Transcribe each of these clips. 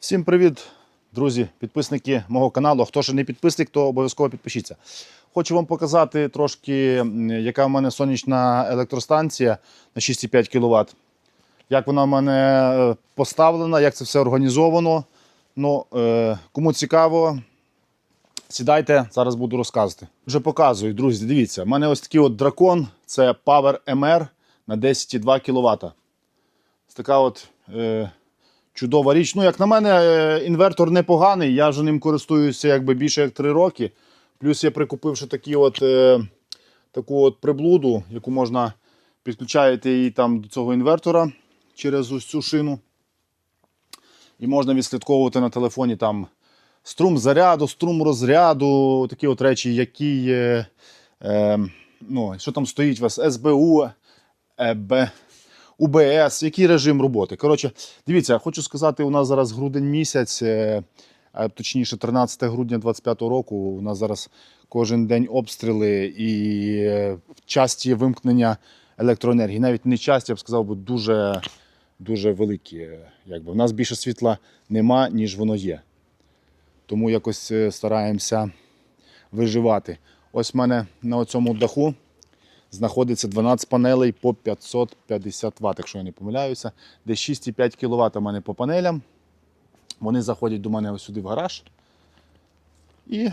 Всім привіт, друзі, підписники мого каналу. Хто ще не підписник, то обов'язково підпишіться. Хочу вам показати трошки, яка в мене сонячна електростанція на 6,5 кВт. Як вона в мене е, поставлена, як це все організовано. Ну, е, кому цікаво, сідайте, зараз буду розказувати. Вже показую, друзі, дивіться, в мене ось такий от дракон, це Power MR на 10,2 кВт. Така от е, чудова річ. Ну, як на мене, е, інвертор непоганий. Я вже ним користуюся якби більше як 3 роки. Плюс я прикупив ще такі от, е, таку от приблуду, яку можна підключаєте її там до цього інвертора через ось цю шину. І можна відслідковувати на телефоні там струм заряду, струм розряду, такі от речі, які е, е, ну, що там стоїть у вас СБУ, ЕБ, УБС, який режим роботи. Коротше, дивіться, хочу сказати, у нас зараз грудень місяць, е, точніше 13 грудня 25 року. У нас зараз кожен день обстріли і е, часті вимкнення електроенергії. Навіть не часті, я б сказав, бо дуже, дуже великі. е, Якби. У нас більше світла нема, ніж воно є. Тому якось стараємося виживати. Ось в мене на цьому даху знаходиться 12 панелей по 550 Вт, якщо я не помиляюся. Десь 6,5 кВт у мене по панелям. Вони заходять до мене ось сюди в гараж. І,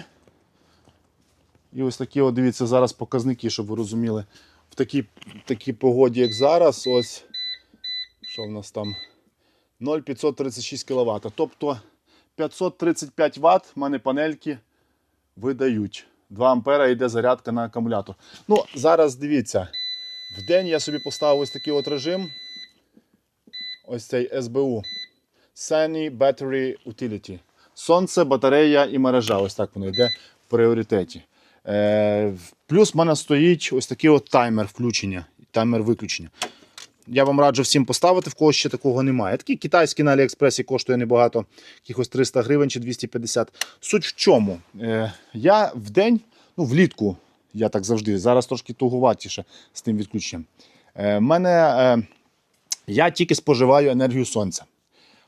і ось такі, от, дивіться, зараз показники, щоб ви розуміли. В такій, в такій погоді, як зараз, ось що в нас там 0,536 кВт. Тобто 535 Вт в мене панельки видають. 2 ампера йде зарядка на акумулятор. Ну, зараз дивіться. В день я собі поставив ось такий от режим. Ось цей СБУ. Sunny Battery Utility. Сонце, батарея і мережа. Ось так воно йде в пріоритеті. Е, плюс в мене стоїть ось такий от таймер включення, таймер виключення. Я вам раджу всім поставити, в кого ще такого немає. Такий китайський на Аліекспресі коштує небагато, якихось 300 гривень чи 250. Суть в чому? Е, я в день, ну влітку, я так завжди, зараз трошки тугуватіше з тим відключенням. Е, мене, е, я тільки споживаю енергію сонця.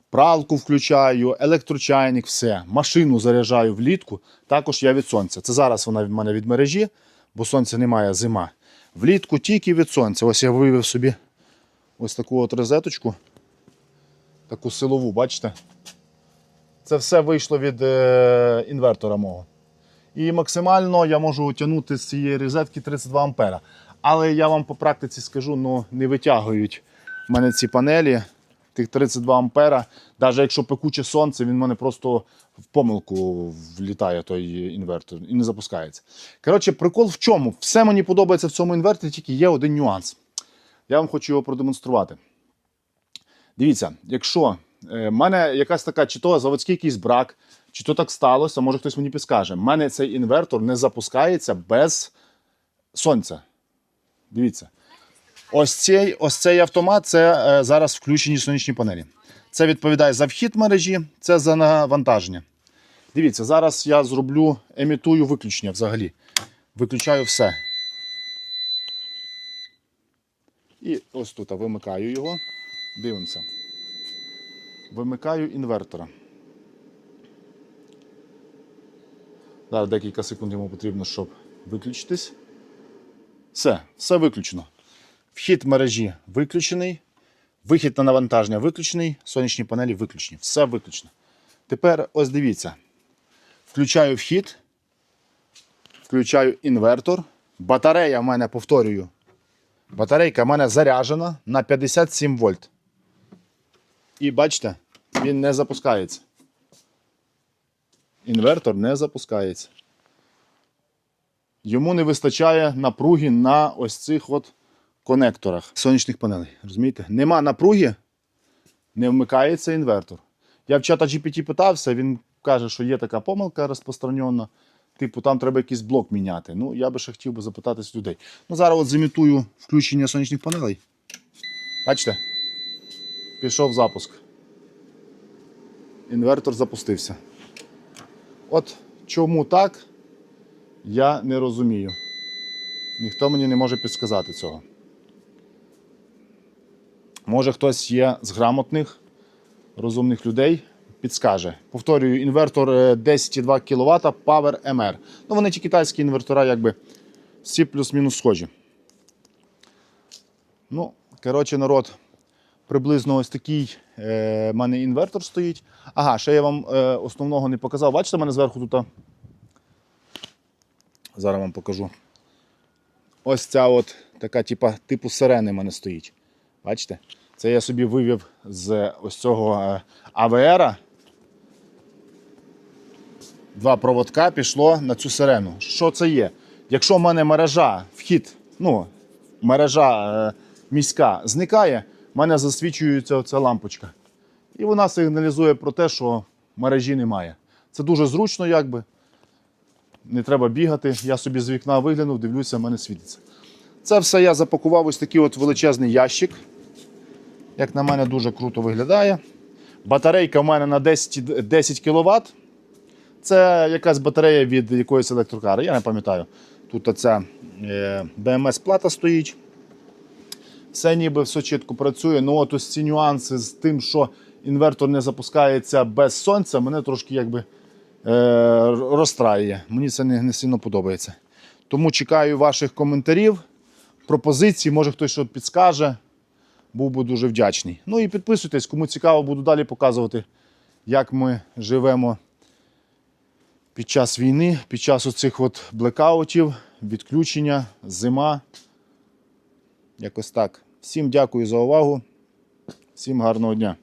Пралку включаю, електрочайник, все. Машину заряджаю влітку. Також я від сонця. Це зараз вона в мене від мережі, бо сонця немає зима. Влітку тільки від сонця. Ось я вивів собі ось таку от розеточку. Таку силову, бачите? Це все вийшло від е, інвертора мого. І максимально я можу тягнути з цієї розетки 32 ампера. Але я вам по практиці скажу, ну не витягують в мене ці панелі, тих 32 ампера. Навіть якщо пекуче сонце, він в мене просто в помилку влітає той інвертор і не запускається. Коротше, прикол в чому? Все мені подобається в цьому інверторі, тільки є один нюанс. Я вам хочу його продемонструвати. Дивіться, якщо е, в мене якась така, чи то заводський якийсь брак, чи то так сталося, може хтось мені підскаже. В мене цей інвертор не запускається без сонця. Дивіться. Ось цей, ось цей автомат це е, зараз включені сонячні панелі. Це відповідає за вхід мережі, це за навантаження. Дивіться, зараз я зроблю, емітую виключення взагалі. Виключаю все. І ось тут вимикаю його. Дивимося. Вимикаю інвертора. Зараз декілька секунд йому потрібно, щоб виключитись. Все, все виключено. Вхід мережі виключений. Вихід на навантаження виключений, сонячні панелі виключені. Все виключено. Тепер ось дивіться. Включаю вхід, включаю інвертор. Батарея в мене, повторюю, батарейка в мене заряджена на 57 вольт. І бачите, він не запускається. Інвертор не запускається. Йому не вистачає напруги на ось цих от конекторах сонячних панелей. Розумієте? Нема напруги, не вмикається інвертор. Я в чата GPT питався, він каже, що є така помилка розпространена. Типу, там треба якийсь блок міняти. Ну, я би ще хотів би запитатись людей. Ну, зараз от зімітую включення сонячних панелей. Бачите? Пішов запуск. Інвертор запустився. От чому так, я не розумію. Ніхто мені не може підсказати цього. Може, хтось є з грамотних, розумних людей, підскаже. Повторюю, інвертор е, 10,2 кВт Power MR. Ну, вони ті китайські інвертора, якби всі плюс-мінус схожі. Ну, коротше, народ, приблизно ось такий е, мене інвертор стоїть. Ага, ще я вам е, основного не показав. Бачите, мене зверху тут. Зараз вам покажу. Ось ця от така, типа, типу сирени в мене стоїть. Бачите? Це я собі вивів з ось цього е, АВР. Два проводка пішло на цю сирену. Що це є? Якщо в мене мережа, вхід, ну, мережа е, міська зникає, в мене засвічується оця лампочка. І вона сигналізує про те, що мережі немає. Це дуже зручно, якби. Не треба бігати. Я собі з вікна виглянув, дивлюся, в мене світиться. Це все я запакував ось такий от величезний ящик. Як на мене, дуже круто виглядає. Батарейка в мене на 10, 10 кВт. Це якась батарея від якоїсь електрокари, я не пам'ятаю. Тут оця е, БМС-плата стоїть. Все ніби все чітко працює. Ну от ось ці нюанси з тим, що інвертор не запускається без сонця, мене трошки якби е, розстраює. Мені це не, не сильно подобається. Тому чекаю ваших коментарів, пропозицій, може хтось щось підскаже. Був би дуже вдячний. Ну і підписуйтесь, кому цікаво, буду далі показувати, як ми живемо під час війни, під час оцих от блекаутів, відключення, зима. Якось так. Всім дякую за увагу. Всім гарного дня.